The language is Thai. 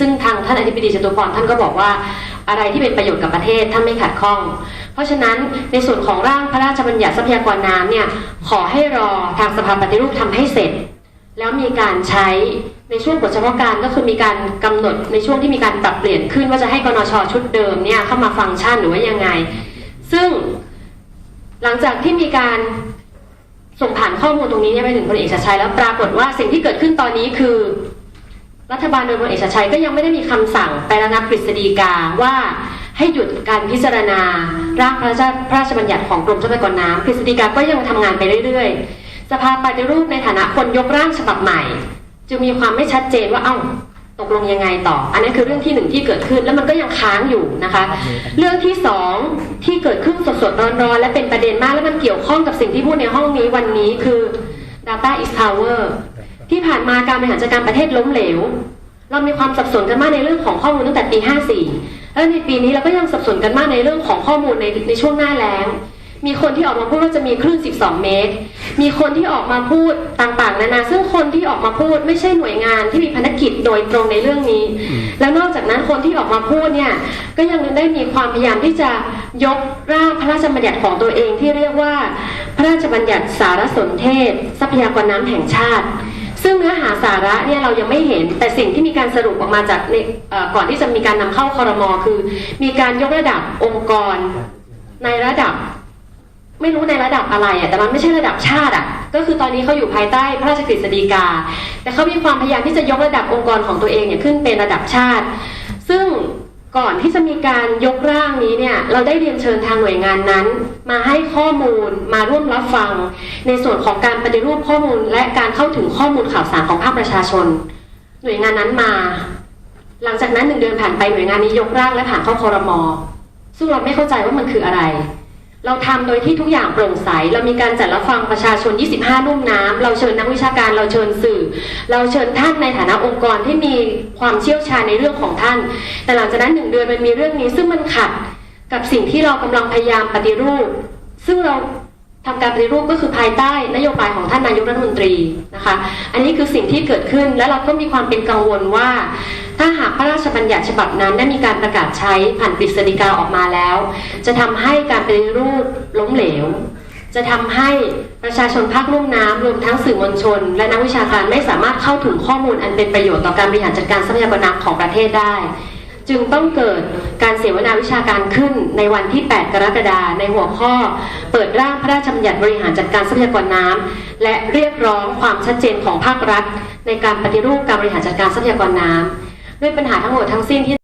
ซึ่งทางท่านอธิบดีจตุพรท่านก็บอกว่าอะไรที่เป็นประโยชน์กับประเทศท่านไม่ขัดข้อง เพราะฉะนั้นในส่วนของร่างพระราชบัญญัติทรัพยากรน้ำเนี่ยขอให้รอทางสภาปฏิรูปทำให้เสร็จ แล้วมีการใช้ในช่วงบทเฉพาะการก็คือมีการกำหนดในช่วงที่มีการปรับเปลี่ยนขึ้นว่าจะให้กนชชุดเดิมเนี่ยเข้ามาฟังก์ชันหรือว่ายังไง ซึ่งหลังจากที่มีการส่งผ่านข้อมูลตรงนี้เนี่ยไปถึงพลเอกชัยแล้วปรากฏว่าสิ่งที่เกิดขึ้นตอนนี้คือ รัฐบาลโดยพลเอกชัดชัยก็ยังไม่ได้มีคำสั่งไประงับกฤษฎีกาว่าให้หยุดการพิจารณาร่างพระราชพระราชบัญญัติของกรมทรัพยากรน้ำกฤษฎีกาก็ยังทำงานไปเรื่อยๆ สภาปฏิรูปในฐานะคนยกร่างฉบับใหม่ จึงมีความไม่ชัดเจนว่าเอ้าตกลงยังไงต่อ อันนี้คือเรื่องที่หนึ่งที่เกิดขึ้นแล้วมันก็ยังค้างอยู่นะคะ เรื่องที่สองที่เกิดขึ้นสดๆร้อนๆและเป็นประเด็นมากและมันเกี่ยวข้องกับสิ่งที่พูดในห้องนี้วันนี้คือ data is power ที่ผ่านมาการบริหารจัดการประเทศล้มเหลว เรามีความสับสนกันมากในเรื่องของข้อมูลตั้งแต่ปี 54 แล้วในปีนี้เราก็ยังสับสนกันมากในเรื่องของข้อมูลในในช่วงหน้าแล้ง มีคนที่ออกมาพูดว่าจะมีคลื่น 12 เมตร มีคนที่ออกมาพูดต่างๆ นานา ซึ่งคนที่ออกมาพูดไม่ใช่หน่วยงานที่มีภารกิจโดยตรงในเรื่องนี้ แล้วนอกจากนั้นคนที่ออกมาพูดเนี่ย ก็ยังได้มีความพยายามที่จะยกร่างพระราชบัญญัติของตัวเองที่เรียกว่า พระราชบัญญัติสารสนเทศ ทรัพยากรน้ำแห่งชาติซึ่งเนื้อหาสาระเนี่ยเรายังไม่เห็นแต่สิ่งที่มีการสรุปออกมาจากในเอ่อก่อนที่จะมีการนำเข้าคอรมอคือ มีการยกระดับองค์กรในระดับ ไม่รู้ในระดับอะไรอะแต่มันไม่ใช่ระดับชาติอะก็คือตอนนี้เขาอยู่ภายใต้พระราชกฤษฎีกา แต่เขามีความพยายามที่จะยกระดับองค์กรของตัวเองเนี่ยขึ้นเป็นระดับชาติ ซึ่งก่อนที่จะมีการยกร่างนี้เนี่ยเราได้เรียนเชิญทางหน่วยงานนั้น มาให้ข้อมูลมาร่วมรับฟัง ในส่วนของการปฏิรูปข้อมูล และการเข้าถึงข้อมูลข่าวสารของภาคประชาชน หน่วยงานนั้นมา หลังจากนั้นหนึ่งเดือนผ่านไปหน่วยงานนี้ยกร่างและผ่านเข้าคอรมอซึ่งเราไม่เข้าใจว่ามันคืออะไร เราทำโดยที่ทุกอย่างโปร่งใส เรามีการจัดรับฟังประชาชน 25ลุ่มน้ำเราเชิญนักวิชาการ เราเชิญสื่อ เราเชิญท่านในฐานะองค์กรที่มีความเชี่ยวชาญในเรื่องของท่าน แต่หลังจากนั้นหนึ่งเดือนมันมีเรื่องนี้ซึ่งมันขัดกับสิ่งที่เรากำลังพยายามปฏิรูป ซึ่งเราทำการปฏิรูปก็คือภายใต้นโยบายของท่านนายกรัฐมนตรีนะคะ อันนี้คือสิ่งที่เกิดขึ้นและเราก็มีความเป็นกังวลว่า ถ้าหากพระราชบัญญัติฉบับนั้นได้มีการประกาศใช้ผ่านกฤษฎีกาออกมาแล้ว จะทำให้การปฏิรูปล้มเหลว จะทำให้ประชาชนภาคลุ่มน้ำรวมทั้งสื่อมวลชน และนักวิชาการไม่สามารถเข้าถึงข้อมูลอันเป็นประโยชน์ต่อการบริหารจัดการทรัพยากรน้ำของประเทศได้ จึงต้องเกิดการเสวนาวิชาการขึ้นในวันที่ 8 กรกฎาคมในหัวข้อ เปิดร่างพระราชบัญญัติบริหารจัดการทรัพยากรน้ำและเรียกร้องความชัดเจนของภาครัฐ ในการปฏิรูปการบริหารจัดการทรัพยากรน้ำ ด้วยปัญหาทั้งหมดทั้งสิ้นที่